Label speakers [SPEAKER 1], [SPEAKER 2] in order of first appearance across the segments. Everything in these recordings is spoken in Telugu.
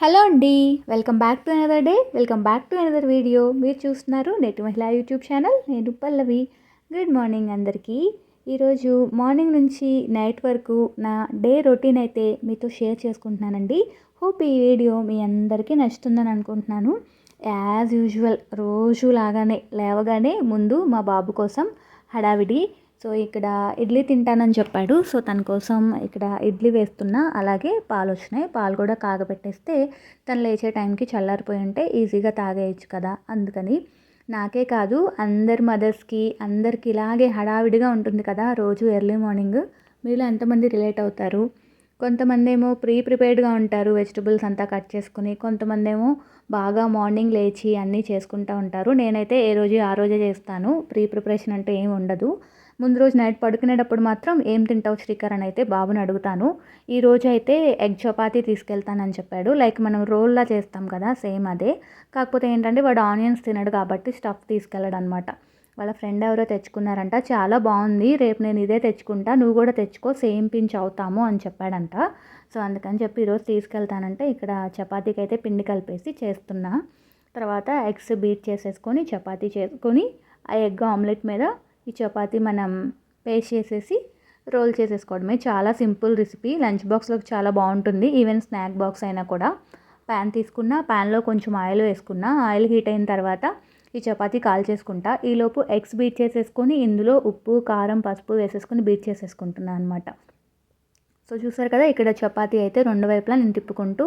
[SPEAKER 1] హలో అండి welcome back to another day welcome back to another video. మీరు చూస్తున్నారు నెట్ మహిళా యూట్యూబ్ ఛానల్ నేను పల్లవి. గుడ్ మార్నింగ్ అందరికీ. ఈరోజు మార్నింగ్ నుంచి నైట్ వరకు నా డే రొటీన్ అయితే మీతో షేర్ చేసుకుంటున్నానండి. హోప్ ఈ వీడియో మీ అందరికీ నచ్చుతుందని అనుకుంటున్నాను. యాజ్ యూజువల్ రోజు లాగానే లేవగానే ముందు మా బాబు కోసం హడావిడి సో ఇక్కడ ఇడ్లీ తింటానని చెప్పాడు. సో తన కోసం ఇక్కడ ఇడ్లీ వేస్తున్నా అలాగే పాలు వచ్చినాయి. పాలు కూడా కాగబెట్టేస్తే తను లేచే టైంకి చల్లారిపోయి ఉంటే ఈజీగా తాగేయచ్చు కదా అందుకని. నాకే కాదు అందరి మదర్స్కి అందరికి ఇలాగే హడావిడిగా ఉంటుంది కదా రోజు ఎర్లీ మార్నింగ్. మీలో ఎంతమంది రిలేట్ అవుతారు? కొంతమంది ఏమో ప్రీ ప్రిపేర్డ్గా ఉంటారు వెజిటబుల్స్ అంతా కట్ చేసుకుని. కొంతమంది ఏమో బాగా మార్నింగ్ లేచి అన్నీ చేసుకుంటూ ఉంటారు. నేనైతే ఏ రోజు ఆ రోజే చేస్తాను. ప్రీ ప్రిపరేషన్ అంటే ఏమి ఉండదు. ముందు రోజు నైట్ పడుకునేటప్పుడు మాత్రం ఏం తింటావు శ్రీకర్ అని అయితే బాబుని అడుగుతాను. ఈ రోజు అయితే ఎగ్ చపాతీ తీసుకెళ్తానని చెప్పాడు. లైక్ మనం రోల్లా చేస్తాం కదా సేమ్ అదే. కాకపోతే ఏంటంటే వాడు ఆనియన్స్ తినడు కాబట్టి స్టఫ్ తీసుకెళ్ళడు అనమాట వాళ్ళ ఫ్రెండ్ ఎవరో తెచ్చుకున్నారంట. చాలా బాగుంది. రేపు నేను ఇదే తెచ్చుకుంటా. నువ్వు కూడా తెచ్చుకో. సేమ్ పించ్ అవుతాము అని చెప్పాడంట. సో అందుకని చెప్పి ఈరోజు తీసుకెళ్తానంటే ఇక్కడ చపాతీకి అయితే పిండి కలిపేసి చేస్తున్నా. తర్వాత ఎగ్స్ బీట్ చేసేసుకొని చపాతీ చేసుకొని ఆ ఎగ్ ఆమ్లెట్ మీద ఈ చపాతీ మనం పేస్ట్ చేసేసి రోల్ చేసేసుకోవడమే. చాలా సింపుల్ రెసిపీ. లంచ్ బాక్స్లోకి చాలా బాగుంటుంది. ఈవెన్ స్నాక్ బాక్స్ అయినా కూడా. ప్యాన్ తీసుకున్న ప్యాన్లో కొంచెం ఆయిల్ వేసుకున్న ఆయిల్ హీట్ అయిన తర్వాత ఈ చపాతీ కాల్ చేసుకుంటా. ఈలోపు ఎగ్స్ బీట్ చేసేసుకొని ఇందులో ఉప్పు కారం పసుపు వేసేసుకొని బీట్ చేసేసుకుంటున్నాను అనమాట సో చూసారు కదా ఇక్కడ చపాతీ అయితే రెండు వైపులా నేను తిప్పుకుంటూ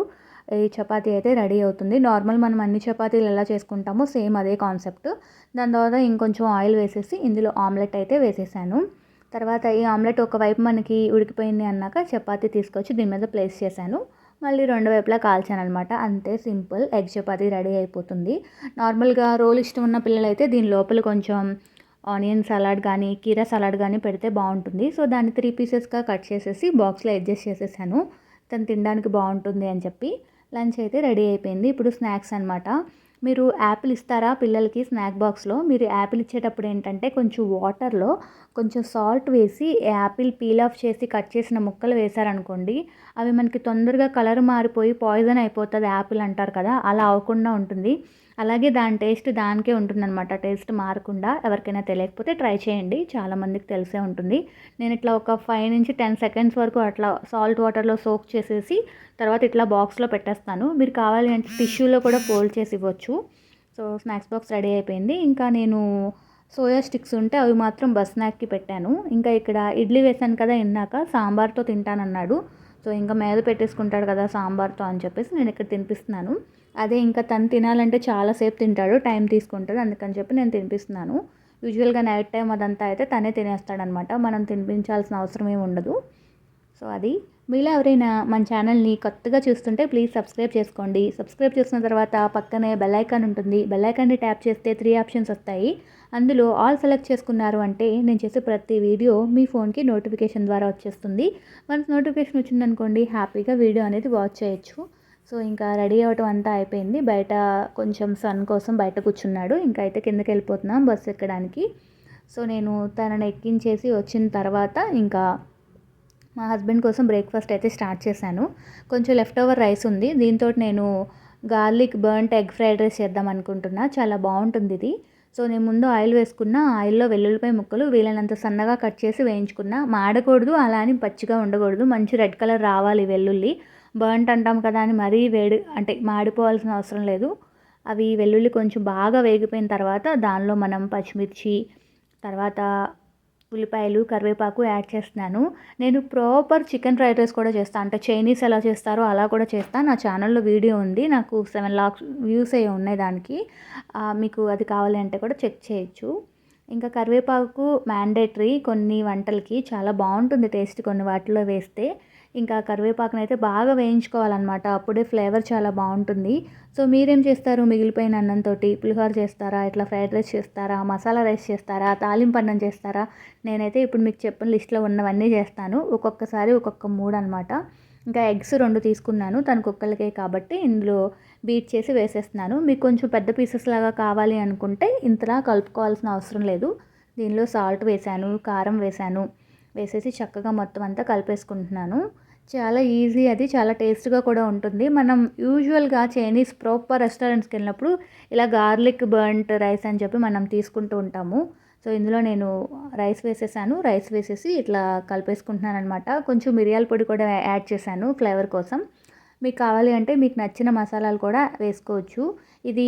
[SPEAKER 1] ఈ చపాతీ అయితే రెడీ అవుతుంది. నార్మల్ మనం అన్ని చపాతీలు ఎలా చేసుకుంటామో సేమ్ అదే కాన్సెప్ట్. దాని తర్వాత ఇంకొంచెం ఆయిల్ వేసేసి ఇందులో ఆమ్లెట్ అయితే వేసేసాను. తర్వాత ఈ ఆమ్లెట్ ఒకవైపు మనకి ఉడికిపోయింది అన్నాక చపాతీ తీసుకొచ్చి దీని మీద ప్లేస్ చేశాను. మళ్ళీ రెండు వైపులా కాల్చాను అనమాట అంతే సింపుల్. ఎగ్ చపాతీ రెడీ అయిపోతుంది. నార్మల్గా రోల్ ఇష్టం ఉన్న పిల్లలైతే దీని లోపల కొంచెం ఆనియన్ సలాడ్ కానీ కీరా సలాడ్ కానీ పెడితే బాగుంటుంది. సో దాన్ని త్రీ పీసెస్గా కట్ చేసేసి బాక్స్లో అడ్జస్ట్ చేసేసాను. తను తినడానికి బాగుంటుంది అని చెప్పి. లంచ్ అయితే రెడీ అయిపోయింది. ఇప్పుడు స్నాక్స్ అనమాట మీరు యాపిల్ ఇస్తారా పిల్లలకి స్నాక్ బాక్స్లో? మీరు యాపిల్ ఇచ్చేటప్పుడు ఏంటంటే కొంచెం వాటర్లో కొంచెం సాల్ట్ వేసి యాపిల్ పీల్ ఆఫ్ చేసి కట్ చేసిన ముక్కలు వేశారనుకోండి అవి మనకి తొందరగా కలర్ మారిపోయి పాయిజన్ అయిపోతుంది యాపిల్ అంటారు కదా అలా అవ్వకుండా ఉంటుంది. అలాగే దాని టేస్ట్ దానికే ఉంటుందన్నమాట. టేస్ట్ మారకుండా ఎవరికైనా తెలియకపోతే ట్రై చేయండి. చాలామందికి తెలిసే ఉంటుంది. నేను ఇట్లా ఒక ఫైవ్ నుంచి టెన్ సెకండ్స్ వరకు అట్లా సాల్ట్ వాటర్లో సోక్ చేసేసి తర్వాత ఇట్లా బాక్స్లో పెట్టేస్తాను. మీరు కావాలి అంటే టిష్యూలో కూడా ఫోల్డ్ చేసి ఇవ్వచ్చు. సో స్నాక్స్ బాక్స్ రెడీ అయిపోయింది. ఇంకా నేను సోయా స్టిక్స్ ఉంటే అవి మాత్రం బస్ స్నాక్కి పెట్టాను. ఇంకా ఇక్కడ ఇడ్లీ వేసాను కదా ఇందాక సాంబార్తో తింటానన్నాడు. సో ఇంకా మీద పెట్టేసుకుంటాడు కదా సాంబార్తో అని చెప్పేసి నేను ఇక్కడ తినిపిస్తున్నాను. అదే ఇంకా తను తినాలంటే చాలాసేపు తింటాడు టైం తీసుకుంటాడు అందుకని చెప్పి నేను తినిపిస్తున్నాను. యూజువల్గా నైట్ టైం అదంతా అయితే తనే తినేస్తాడనమాట మనం తినిపించాల్సిన అవసరం ఏమి ఉండదు. సో అది. మీలో ఎవరైనా మన ఛానల్ని కొత్తగా చూస్తుంటే ప్లీజ్ సబ్స్క్రైబ్ చేసుకోండి. సబ్స్క్రైబ్ చేసిన తర్వాత పక్కనే బెల్ ఐకాన్ ఉంటుంది బెల్ ఐకాన్ని ట్యాప్ చేస్తే త్రీ ఆప్షన్స్ వస్తాయి. అందులో ఆల్ సెలెక్ట్ చేసుకున్నారు అంటే నేను చేసే ప్రతి వీడియో మీ ఫోన్కి నోటిఫికేషన్ ద్వారా వచ్చేస్తుంది. మనకు నోటిఫికేషన్ వచ్చిందనుకోండి హ్యాపీగా వీడియో అనేది వాచ్ చేయొచ్చు. సో ఇంకా రెడీ అవ్వటం అంతా అయిపోయింది. బయట కొంచెం సన్ కోసం బయట కూర్చున్నాడు. ఇంకా అయితే కిందకి వెళ్ళిపోతున్నాం బస్సు ఎక్కడానికి. సో నేను తనని ఎక్కించేసి వచ్చిన తర్వాత ఇంకా మా హస్బెండ్ కోసం బ్రేక్ఫాస్ట్ అయితే స్టార్ట్ చేశాను. కొంచెం లెఫ్ట్ ఓవర్ రైస్ ఉంది. దీంతో నేను garlic burnt egg fried rice చేద్దాం అనుకుంటున్నా. చాలా బాగుంటుంది ఇది. సో నేను ముందు ఆయిల్ వేసుకున్న ఆయిల్లో వెల్లుల్లిపాయ ముక్కలు వీలైనంత సన్నగా కట్ చేసి వేయించుకున్నా. మాడకూడదు అలా అని పచ్చిగా ఉండకూడదు. మంచి రెడ్ కలర్ రావాలి వెల్లుల్లి. బర్న్ట్ అంటాం కదా అని మరీ వేడి అంటే మాడిపోవాల్సిన అవసరం లేదు. అవి వెల్లుల్లి కొంచెం బాగా వేగిపోయిన తర్వాత దానిలో మనం పచ్చిమిర్చి తర్వాత ఉల్లిపాయలు కరివేపాకు యాడ్ చేస్తున్నాను. నేను ప్రాపర్ చికెన్ ఫ్రైడ్ రైస్ కూడా చేస్తాను అంటే చైనీస్ ఎలా చేస్తారో అలా కూడా చేస్తాను నా ఛానల్లో వీడియో ఉంది నాకు సెవెన్ లాక్స్ వ్యూస్ అయ్యి ఉన్నాయి దానికి. మీకు అది కావాలి అంటే కూడా చెక్ చేయొచ్చు. ఇంకా కరివేపాకు మ్యాండేటరీ కొన్ని వంటలకి చాలా బాగుంటుంది టేస్ట్ కొన్ని వాటిలో వేస్తే. ఇంకా కరివేపాకును అయితే బాగా వేయించుకోవాలన్నమాట. అప్పుడే ఫ్లేవర్ చాలా బాగుంటుంది. సో మీరేం చేస్తారు? మిగిలిపోయిన అన్నంతో పులిహోర చేస్తారా? ఇట్లా ఫ్రైడ్ రైస్ చేస్తారా? మసాలా రైస్ చేస్తారా? తాలింపు అన్నం చేస్తారా? నేనైతే ఇప్పుడు మీకు చెప్పిన లిస్ట్లో ఉన్నవన్నీ చేస్తాను. ఒక్కొక్కసారి ఒక్కొక్క మూడు అనమాట ఇంకా ఎగ్స్ రెండు తీసుకున్నాను. తనకు ఒక్కరికే కాబట్టి ఇందులో బీట్ చేసి వేసేస్తున్నాను. మీకు కొంచెం పెద్ద పీసెస్ లాగా కావాలి అనుకుంటే ఇంతలా కలుపుకోవాల్సిన అవసరం లేదు. దీనిలో సాల్ట్ వేసాను కారం వేసాను వేసేసి చక్కగా మొత్తం అంతా కలిపేసుకుంటున్నాను. చాలా ఈజీ అది చాలా టేస్ట్గా కూడా ఉంటుంది. మనం యూజువల్గా చైనీస్ ప్రాపర్ రెస్టారెంట్స్కి వెళ్ళినప్పుడు ఇలా గార్లిక్ బర్న్ట్ రైస్ అని చెప్పి మనం తీసుకుంటూ ఉంటాము. సో ఇందులో నేను రైస్ వేసేసాను. రైస్ వేసేసి ఇట్లా కలిపేసుకుంటున్నాను అనమాట కొంచెం మిరియాల పొడి కూడా యాడ్ చేశాను ఫ్లేవర్ కోసం. మీకు కావాలి అంటే మీకు నచ్చిన మసాలాలు కూడా వేసుకోవచ్చు. ఇది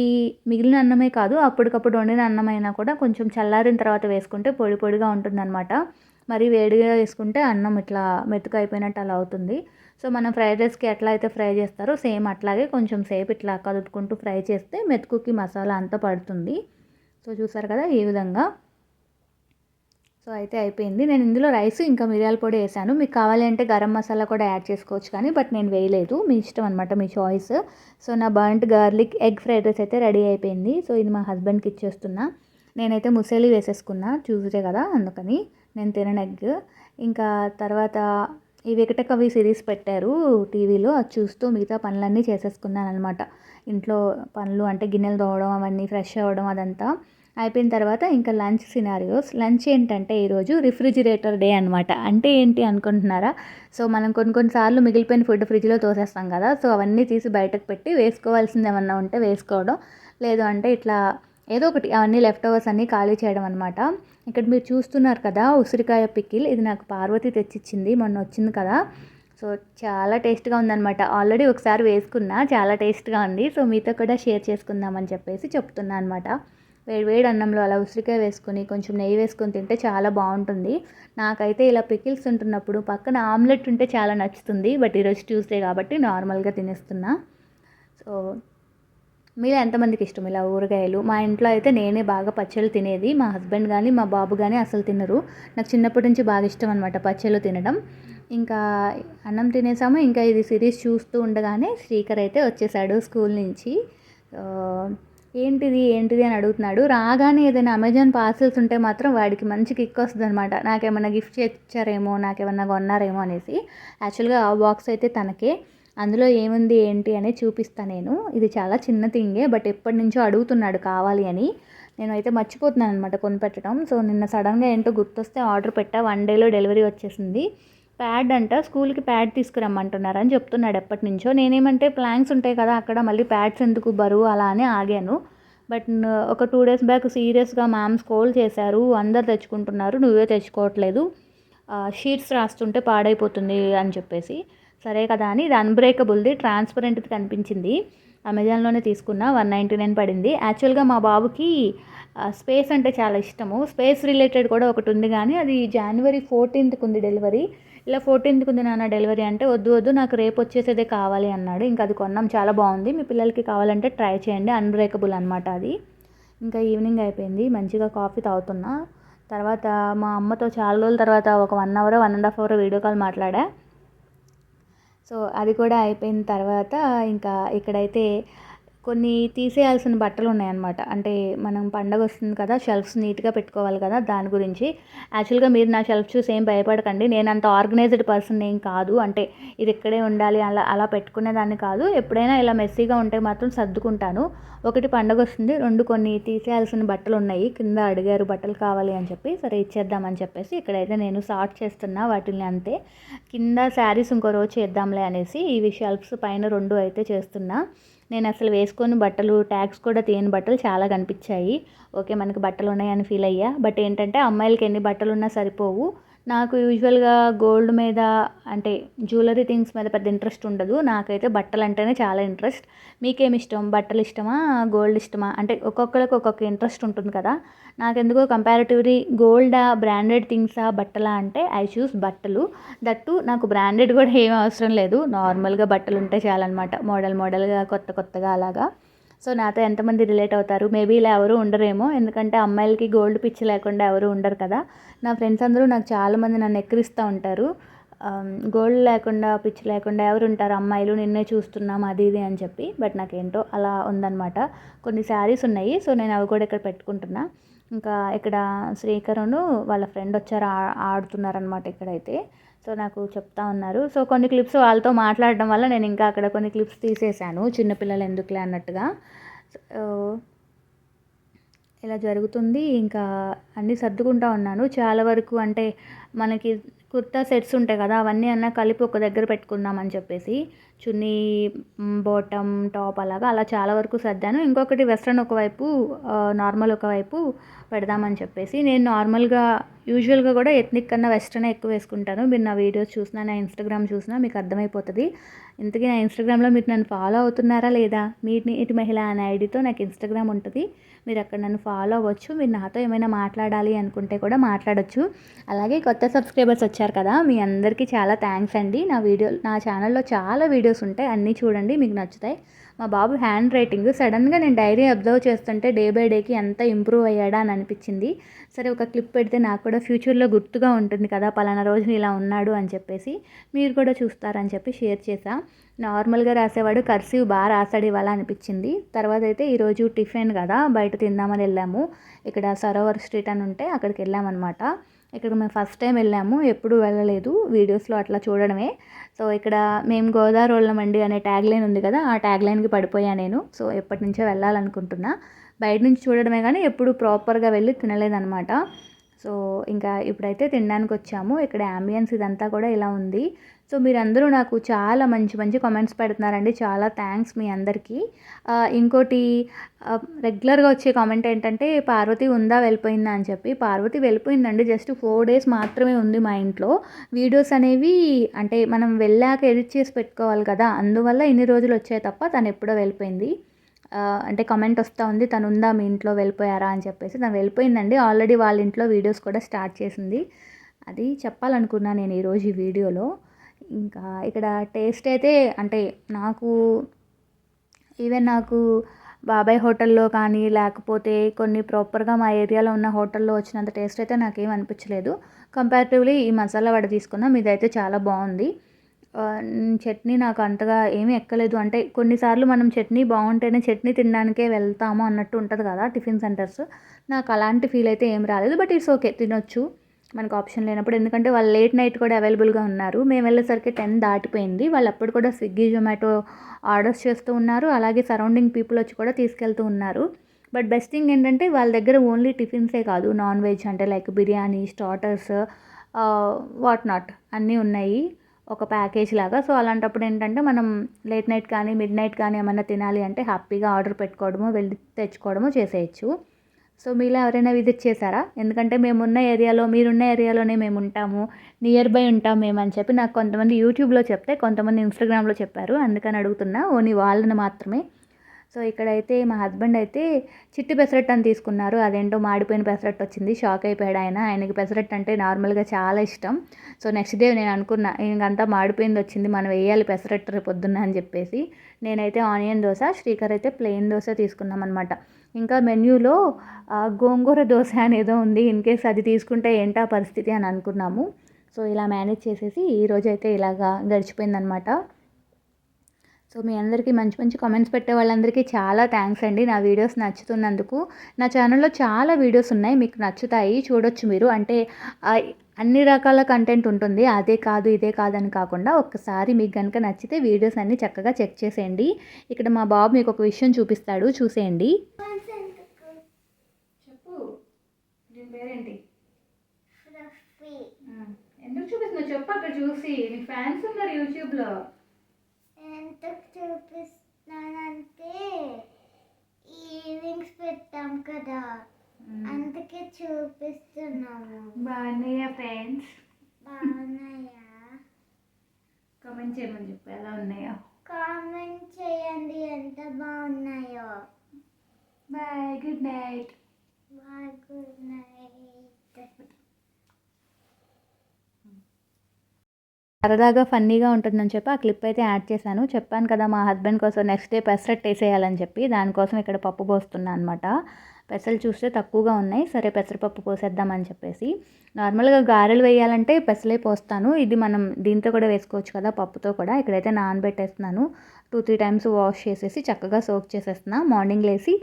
[SPEAKER 1] మిగిలిన అన్నమే కాదు అప్పటికప్పుడు వండిన అన్నమైనా కూడా కొంచెం చల్లారిన తర్వాత వేసుకుంటే పొడి పొడిగా ఉంటుందన్నమాట. మరి వేడిగా వేసుకుంటే అన్నం ఇట్లా మెతుకు అయిపోయినట్టు అలా అవుతుంది. సో మనం ఫ్రైడ్ రైస్కి ఎట్లా అయితే ఫ్రై చేస్తారో సేమ్ అట్లాగే కొంచెం సేపు ఇట్లా కదుపుకుంటూ ఫ్రై చేస్తే మెతుకుకి మసాలా అంతా పడుతుంది. సో చూసారు కదా ఈ విధంగా. సో అయితే అయిపోయింది. నేను ఇందులో రైస్ ఇంకా మిరియాల పొడి వేసాను. మీకు కావాలి అంటే గరం మసాలా కూడా యాడ్ చేసుకోవచ్చు కానీ బట్ నేను వేయలేదు. మీ ఇష్టం అనమాట మీ చాయిస్. సో నా burnt garlic egg fried rice అయితే రెడీ అయిపోయింది. సో ఇది మా హస్బెండ్కి ఇచ్చేస్తున్నా. నేనైతే ముసేలి వేసేసుకున్నా చూసే కదా అందుకని. నేను తినను ఎగ్. ఇంకా తర్వాత ఈ వికటకవి సిరీస్ పెట్టారు టీవీలో. అది చూస్తూ మిగతా పనులన్నీ చేసేసుకున్నాను అనమాట ఇంట్లో పనులు అంటే గిన్నెలు తోవడం అవన్నీ ఫ్రెష్ అవ్వడం అదంతా అయిపోయిన తర్వాత ఇంకా లంచ్ సినారియోస్. లంచ్ ఏంటంటే ఈరోజు రిఫ్రిజిరేటర్ డే అనమాట అంటే ఏంటి అనుకుంటున్నారా? సో మనం కొన్ని కొన్నిసార్లు మిగిలిపోయిన ఫుడ్ ఫ్రిడ్జ్లో తోసేస్తాం కదా. సో అవన్నీ తీసి బయటకు పెట్టి వేసుకోవాల్సింది ఏమన్నా ఉంటే వేసుకోవడం. లేదు అంటే ఇట్లా ఏదో ఒకటి అవన్నీ లెఫ్ట్ ఓవర్స్ అన్నీ ఖాళీ చేయడం అనమాట ఇక్కడ మీరు చూస్తున్నారు కదా ఉసిరికాయ పిక్కిల్ ఇది నాకు పార్వతి తెచ్చిచ్చింది మొన్న వచ్చింది కదా. సో చాలా టేస్ట్గా ఉందన్నమాట. ఆల్రెడీ ఒకసారి వేసుకున్నా చాలా టేస్ట్గా ఉంది. సో మీతో కూడా షేర్ చేసుకుందామని చెప్పేసి చెప్తున్నా అనమాట వేడి వేడి అన్నంలో అలా ఉసిరికాయ వేసుకొని కొంచెం నెయ్యి వేసుకొని తింటే చాలా బాగుంటుంది. నాకైతే ఇలా పికిల్స్ ఉంటున్నప్పుడు పక్కన ఆమ్లెట్ ఉంటే చాలా నచ్చుతుంది. బట్ ఈరోజు ట్యూస్డే కాబట్టి నార్మల్గా తినేస్తున్నా. సో మీరు ఎంతమందికి ఇష్టం ఇలా ఊరగాయలు? మా ఇంట్లో అయితే నేనే బాగా పచ్చళ్ళు తినేది. మా హస్బెండ్ కానీ మా బాబు కానీ అసలు తినరు. నాకు చిన్నప్పటి నుంచి బాగా ఇష్టం అనమాట పచ్చళ్ళు తినడం. ఇంకా అన్నం తినేసాము. ఇంకా ఇది సిరీస్ చూస్తూ ఉండగానే శ్రీకర్ అయితే వచ్చేసాడు స్కూల్ నుంచి. ఏంటిది? ఏంటిది? అని అడుగుతున్నాడు. రాగానే ఏదైనా అమెజాన్ పార్సిల్స్ ఉంటే మాత్రం వాడికి మంచి కిక్ వస్తుంది అనమాట నాకేమన్నా గిఫ్ట్ చేయించారేమో నాకేమన్నా కొన్నారేమో? అనేసి. యాక్చువల్గా ఆ బాక్స్ అయితే తనకే. అందులో ఏముంది ఏంటి అని చూపిస్తాను నేను. ఇది చాలా చిన్న థింగే బట్ ఎప్పటి నుంచో అడుగుతున్నాడు కావాలి అని. నేను అయితే మర్చిపోతున్నాను అనమాట కొనిపెట్టడం. సో నిన్న సడన్గా ఏంటో గుర్తొస్తే ఆర్డర్ పెట్టా. వన్ డేలో డెలివరీ వచ్చేసింది. ప్యాడ్ అంట స్కూల్కి ప్యాడ్ తీసుకురమ్మంటున్నారు అని చెప్తున్నాడు ఎప్పటి నుంచో. నేనేమంటే ప్లాన్స్ ఉంటాయి కదా అక్కడ మళ్ళీ ప్యాడ్స్ ఎందుకు బరువు అలా అని ఆగాను. బట్ ఒక టూ డేస్ బ్యాక్ సీరియస్గా మ్యామ్ స్కోల్ చేశారు. అందరు తెచ్చుకుంటున్నారు నువ్వే తెచ్చుకోవట్లేదు. షీట్స్ రాస్తుంటే పాడైపోతుంది అని చెప్పేసి. సరే కదా అని ఇది అన్బ్రేకబుల్ది ట్రాన్స్పరెంట్ది కనిపించింది. అమెజాన్లోనే తీసుకున్న వన్ నైంటీ నైన్ పడింది యాక్చువల్గా మా బాబుకి స్పేస్ అంటే చాలా ఇష్టము. స్పేస్ రిలేటెడ్ కూడా ఒకటి ఉంది కానీ అది జనవరి ఫోర్టీన్త్కి ఉంది డెలివరీ ఇలా ఫోర్టీన్త్కి ఉంది నాన్న డెలివరీ అంటే వద్దు వద్దు నాకు రేపు వచ్చేసేదే కావాలి అన్నాడు. ఇంకా అది కొన్నాం చాలా బాగుంది. మీ పిల్లలకి కావాలంటే ట్రై చేయండి. అన్బ్రేకబుల్ అనమాట అది. ఇంకా ఈవినింగ్ అయిపోయింది. మంచిగా కాఫీ తాగుతున్నా. తర్వాత మా అమ్మతో చాలా రోజుల తర్వాత ఒక one hour one and half hour video call మాట్లాడా. సో అది కూడా అయిపోయిన తర్వాత ఇంకా ఇక్కడైతే కొన్ని తీసేయాల్సిన బట్టలు ఉన్నాయన్నమాట. అంటే మనం పండగ వస్తుంది కదా షెల్ఫ్స్ నీట్గా పెట్టుకోవాలి కదా దాని గురించి. యాక్చువల్గా మీరు నా షెల్ఫ్ చూసి ఏం భయపడకండి. నేను అంత ఆర్గనైజ్డ్ పర్సన్ ఏం కాదు. అంటే ఇది ఇక్కడే ఉండాలి అలా అలా పెట్టుకునేదాన్ని కాదు. ఎప్పుడైనా ఇలా మెస్సీగా ఉంటే మాత్రం సర్దుకుంటాను. ఒకటి పండగ వస్తుంది రెండు కొన్ని తీసేయాల్సిన బట్టలు ఉన్నాయి. కింద అడిగారు బట్టలు కావాలి అని చెప్పి సరే ఇచ్చేద్దామని చెప్పేసి ఇక్కడైతే నేను సార్ట్ చేస్తున్నా వాటిని అంతే. కింద శారీస్ ఇంకో రోజు చేద్దాంలే అనేసి ఇవి షెల్ఫ్స్ పైన రెండు అయితే చేస్తున్నా. నేను అసలు వేసుకొని బట్టలు ట్యాగ్స్ కూడా తీయని బట్టలు చాలా కనిపించాయి. ఓకే మనకి బట్టలు ఉన్నాయని ఫీల్ అయ్యా. బట్ ఏంటంటే అమ్మాయిలకి ఎన్ని బట్టలు ఉన్నా సరిపోవు. నాకు యూజువల్గా గోల్డ్ మీద అంటే జ్యువెలరీ థింగ్స్ మీద పెద్ద ఇంట్రెస్ట్ ఉండదు. నాకైతే బట్టలు అంటేనే చాలా ఇంట్రెస్ట్. మీకేమి ఇష్టం? బట్టలు ఇష్టమా? గోల్డ్ ఇష్టమా? అంటే ఒక్కొక్కరికి ఒక్కొక్క ఇంట్రెస్ట్ ఉంటుంది కదా. నాకెందుకో కంపారిటివ్లీ గోల్డా బ్రాండెడ్ థింగ్సా బట్టలా అంటే ఐ చూస్ బట్టలు. దట్టు నాకు బ్రాండెడ్ కూడా ఏం అవసరం లేదు. నార్మల్గా బట్టలు ఉంటే చాలన్నమాట. మోడల్ మోడల్గా కొత్త కొత్తగా అలాగా. సో నాతో ఎంతమంది రిలేట్ అవుతారు? మేబీ ఇలా ఎవరు ఉండరేమో. ఎందుకంటే అమ్మాయిలకి గోల్డ్ పిచ్చి లేకుండా ఎవరు ఉండరు కదా. నా ఫ్రెండ్స్ అందరూ నాకు చాలామంది నన్ను ఎక్కిరిస్తూ ఉంటారు. గోల్డ్ లేకుండా పిచ్చి లేకుండా ఎవరు ఉంటారు? అమ్మాయిలు నిన్నే చూస్తున్నాం అది ఇది అని చెప్పి. బట్ నాకేంటో అలా ఉందన్నమాట. కొన్ని శారీస్ ఉన్నాయి. సో నేను అవి కూడా ఇక్కడ పెట్టుకుంటున్నా. ఇంకా ఇక్కడ శ్రీకరును వాళ్ళ ఫ్రెండ్ వచ్చారు. ఆడుతున్నారనమాట ఇక్కడైతే. సో నాకు చెప్తా ఉన్నారు. సో కొన్ని క్లిప్స్ వాళ్ళతో మాట్లాడడం వల్ల నేను ఇంకా అక్కడ కొన్ని క్లిప్స్ తీసేశాను. చిన్నపిల్లలు ఎందుకులే అన్నట్టుగా. ఇలా జరుగుతుంది. ఇంకా అన్నీ సర్దుకుంటా ఉన్నాను. చాలా వరకు అంటే మనకి కుర్తా సెట్స్ ఉంటాయి కదా అవన్నీ అన్న కలిపి ఒక దగ్గర పెట్టుకుందామని చెప్పేసి చున్నీ బాటమ్ టాప్ అలాగా అలా చాలా వరకు సర్దాను. ఇంకొకటి వెస్ట్రన్ ఒకవైపు నార్మల్ ఒకవైపు పెడదామని చెప్పేసి నేను నార్మల్గా యూజువల్గా కూడా ఎత్నిక్ కన్నా వెస్ట్రన్ ఎక్కువ వేసుకుంటాను. మీరు నా వీడియోస్ చూసినా నా ఇన్స్టాగ్రామ్ చూసినా మీకు అర్థమైపోతుంది. ఇంతకీ నా ఇన్స్టాగ్రామ్లో మీరు నన్ను ఫాలో అవుతున్నారా లేదా? మీ ఇటు మహిళ అనే ఐడితో నాకు ఇన్స్టాగ్రామ్ ఉంటుంది. మీరు అక్కడ నన్ను ఫాలో అవ్వచ్చు. మీరు నాతో ఏమైనా మాట్లాడాలి అనుకుంటే కూడా మాట్లాడచ్చు. అలాగే కొత్త సబ్స్క్రైబర్స్ వచ్చారు కదా. మీ అందరికీ చాలా థ్యాంక్స్ అండి. నా వీడియో నా ఛానల్లో చాలా వీడియోస్ ఉంటాయి. అన్నీ చూడండి మీకు నచ్చుతాయి. మా బాబు హ్యాండ్ రైటింగ్ సడన్గా నేను డైరీ అబ్జర్వ్ చేస్తుంటే డే బై డేకి ఎంత ఇంప్రూవ్ అయ్యాడా అని అనిపించింది. సరే ఒక క్లిప్ పెడితే నాకు కూడా ఫ్యూచర్లో గుర్తుగా ఉంటుంది కదా పలానా రోజు ఇలా ఉన్నాడు అని చెప్పేసి. మీరు కూడా చూస్తారని చెప్పి షేర్ చేసా నార్మల్గా రాసేవాడు కర్సివ్ బాగా రాసాడు ఇవాళ అనిపించింది. తర్వాత అయితే ఈరోజు టిఫిన్ కదా బయట తిందామని వెళ్ళాము. ఇక్కడ సరోవర్ స్ట్రీట్ అని ఉంటే అక్కడికి వెళ్ళామన్నమాట. ఇక్కడ మేము ఫస్ట్ టైం వెళ్ళాము ఎప్పుడు వెళ్ళలేదు వీడియోస్లో అట్లా చూడడమే. సో ఇక్కడ మేము గోదావరి వాళ్ళమండి అనే ట్యాగ్ లైన్ ఉంది కదా ఆ ట్యాగ్ లైన్కి పడిపోయా నేను. సో ఎప్పటి నుంచో వెళ్ళాలనుకుంటున్నా. బయట నుంచి చూడడమే కానీ ఎప్పుడు ప్రాపర్గా వెళ్ళి తినలేదనమాట సో ఇంకా ఇప్పుడైతే తినడానికి వచ్చాము ఇక్కడ అంబియన్స్ ఇదంతా కూడా ఇలా ఉంది. సో మీరందరూ నాకు చాలా మంచి మంచి కామెంట్స్ పెడుతున్నారండి. చాలా థ్యాంక్స్ మీ అందరికీ. ఇంకోటి రెగ్యులర్గా వచ్చే కామెంట్ ఏంటంటే పార్వతి ఉందా వెళ్ళిపోయిందా? అని చెప్పి. పార్వతి వెళ్ళిపోయిందండి. జస్ట్ ఫోర్ డేస్ మాత్రమే ఉంది మా ఇంట్లో. వీడియోస్ అనేవి అంటే మనం వెళ్ళాక ఎడిట్ చేసి పెట్టుకోవాలి కదా. అందువల్ల ఇన్ని రోజులు వచ్చాయి తప్ప తను ఎప్పుడో వెళ్ళిపోయింది. అంటే కమెంట్ వస్తూ ఉంది తను ఉందా మీ ఇంట్లో వెళ్ళిపోయారా? అని చెప్పేసి తను వెళ్ళిపోయిందండి. ఆల్రెడీ వాళ్ళ ఇంట్లో వీడియోస్ కూడా స్టార్ట్ చేసింది. అది చెప్పాలనుకున్నా నేను ఈరోజు ఈ వీడియోలో ఇంకా ఇక్కడ టేస్ట్ అయితే అంటే నాకు ఈవెన్ నాకు బాబాయ్ హోటల్లో కానీ లేకపోతే కొన్ని ప్రాపర్గా మా ఏరియాలో ఉన్న హోటల్లో వచ్చినంత టేస్ట్ అయితే నాకేం అనిపించలేదు. కంపారిటివ్లీ ఈ మసాలా వడ తీసుకున్నాం ఇదైతే చాలా బాగుంది. చట్నీ నాకు అంతగా ఏమీ ఎక్కలేదు. అంటే కొన్నిసార్లు మనం చట్నీ బాగుంటేనే చట్నీ తినడానికే వెళ్తాము అన్నట్టు ఉంటుంది కదా టిఫిన్ సెంటర్స్. నాకు అలాంటి ఫీల్ అయితే ఏం రాలేదు బట్ ఇట్స్ ఓకే తినొచ్చు. మనకు ఆప్షన్ లేనప్పుడు. ఎందుకంటే వాళ్ళు లేట్ నైట్ కూడా అవైలబుల్గా ఉన్నారు. మేము వెళ్ళేసరికి టెన్ దాటిపోయింది. వాళ్ళు అప్పుడు కూడా స్విగ్గీ జొమాటో ఆర్డర్స్ చేస్తూ ఉన్నారు. అలాగే సరౌండింగ్ పీపుల్ వచ్చి కూడా తీసుకెళ్తూ ఉన్నారు. బట్ బెస్ట్ థింగ్ ఏంటంటే వాళ్ళ దగ్గర ఓన్లీ టిఫిన్సే కాదు. నాన్ వెజ్ అంటే like biryani starters what not అన్నీ ఉన్నాయి. ఒక ప్యాకేజ్ లాగా. సో అలాంటప్పుడు ఏంటంటే మనం లేట్ నైట్ కానీ మిడ్ నైట్ కానీ ఏమన్నా తినాలి అంటే హ్యాపీగా ఆర్డర్ పెట్టుకోవడము వెళ్ళి తెచ్చుకోవడము చేసేయచ్చు. సో మీలో ఎవరైనా విజిట్ చేశారా? ఎందుకంటే మేమున్న ఏరియాలో మీరున్న ఏరియాలోనే మేము ఉంటాము. నియర్ బై ఉంటాం మేమని చెప్పి నాకు కొంతమంది యూట్యూబ్లో చెప్తే కొంతమంది ఇన్స్టాగ్రామ్లో చెప్పారు. అందుకని అడుగుతున్నా ఓన్లీ వాళ్ళని మాత్రమే. సో ఇక్కడైతే మా హస్బెండ్ అయితే చిట్టి పెసరట్టు అని తీసుకున్నారు. అదేంటో మాడిపోయిన పెసరట్టు వచ్చింది. షాక్ అయిపోయాడు ఆయన. ఆయనకి పెసరట్టు అంటే నార్మల్గా చాలా ఇష్టం. సో నెక్స్ట్ డే నేను అనుకున్నా ఇంకంతా మాడిపోయింది వచ్చింది. మనం వేయాలి పెసరట్టు రేపు పొద్దున్న అని చెప్పేసి. నేనైతే ఆనియన్ దోశ శ్రీకర్ అయితే ప్లెయిన్ దోశ తీసుకున్నాం అనమాట ఇంకా మెన్యూలో గోంగూర దోశ అనేదో ఉంది. ఇన్ కేస్ అది తీసుకుంటే ఏంటా పరిస్థితి అని అనుకున్నాము. సో ఇలా మేనేజ్ చేసేసి ఈరోజు అయితే ఇలాగా గడిచిపోయిందనమాట సో మీ అందరికీ మంచి మంచి కామెంట్స్ పెట్టే వాళ్ళందరికీ చాలా థ్యాంక్స్ అండి. నా వీడియోస్ నచ్చుతున్నందుకు. నా ఛానల్లో చాలా వీడియోస్ ఉన్నాయి మీకు నచ్చుతాయి చూడొచ్చు మీరు. అంటే అన్ని రకాల కంటెంట్ ఉంటుంది. అదే కాదు ఇదే కాదని కాకుండా ఒక్కసారి మీకు కనుక నచ్చితే వీడియోస్ అన్నీ చక్కగా చెక్ చేసేయండి. ఇక్కడ మా బాబు మీకు ఒక విషయం చూపిస్తాడు. చూసేయండి. చెప్పు. పేరేంటి? ఎందుకు చూపిస్తున్నావు? చెప్పు అక్కడ చూసి. మీ ఫ్యాన్స్ ఉన్నారు యూట్యూబ్లో
[SPEAKER 2] ఎందుకు చూపిస్తున్నానంటే ఈవింగ్స్ పెట్టాం కదా. అందుకే చూపిస్తున్నాము.
[SPEAKER 1] బాగున్నాయా ఫ్రెండ్స్?
[SPEAKER 2] బాగున్నాయా?
[SPEAKER 1] కామెంట్ చేయమని చెప్పు ఎలా ఉన్నాయో.
[SPEAKER 2] కామెంట్ చేయండి ఎంత బాగున్నాయో.
[SPEAKER 1] Bye good night.
[SPEAKER 2] Bye good night.
[SPEAKER 1] సరదాగా ఫన్నీగా ఉంటుందని చెప్పి ఆ క్లిప్ అయితే యాడ్ చేశాను. చెప్పాను కదా మా హస్బెండ్ కోసం నెక్స్ట్ డే పెసరట్ వేసేయాలని చెప్పి దానికోసం ఇక్కడ పప్పు పోస్తున్నా అనమాట పెసలు చూస్తే తక్కువగా ఉన్నాయి సరే పెసరపప్పు పోసేద్దామని చెప్పేసి. నార్మల్గా గారెలు వేయాలంటే పెసలే పోస్తాను. ఇది మనం దీంతో కూడా వేసుకోవచ్చు కదా పప్పుతో కూడా. ఇక్కడైతే నానబెట్టేస్తున్నాను. టూ త్రీ టైమ్స్ వాష్ చేసేసి చక్కగా సోక్ చేసేస్తున్నా. మార్నింగ్ లేసి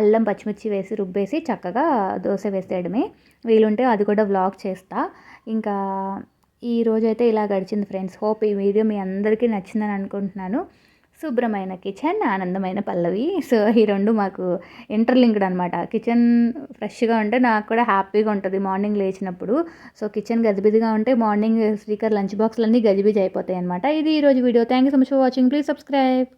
[SPEAKER 1] అల్లం పచ్చిమిర్చి వేసి రుబ్బేసి చక్కగా దోశ వేసేయడమే. వీలుంటే అది కూడా వ్లాగ్ చేస్తా. ఇంకా ఈ రోజైతే ఇలా గడిచింది ఫ్రెండ్స్. హోప్ ఈ వీడియో మీ అందరికీ నచ్చిందని అనుకుంటున్నాను. శుభ్రమైన కిచెన్ ఆనందమైన పల్లవి. సో ఈ రెండు మాకు ఇంటర్లింక్డ్ అనమాట కిచెన్ ఫ్రెష్గా ఉంటే నాకు కూడా హ్యాపీగా ఉంటుంది మార్నింగ్ లేచినప్పుడు. సో కిచెన్ గజిబిజిగా ఉంటే మార్నింగ్ స్పీకర్ లంచ్ బాక్స్లన్నీ గజిబిజి అయిపోతాయి అనమాట ఇది ఈరోజు video. Thank you so much for watching please subscribe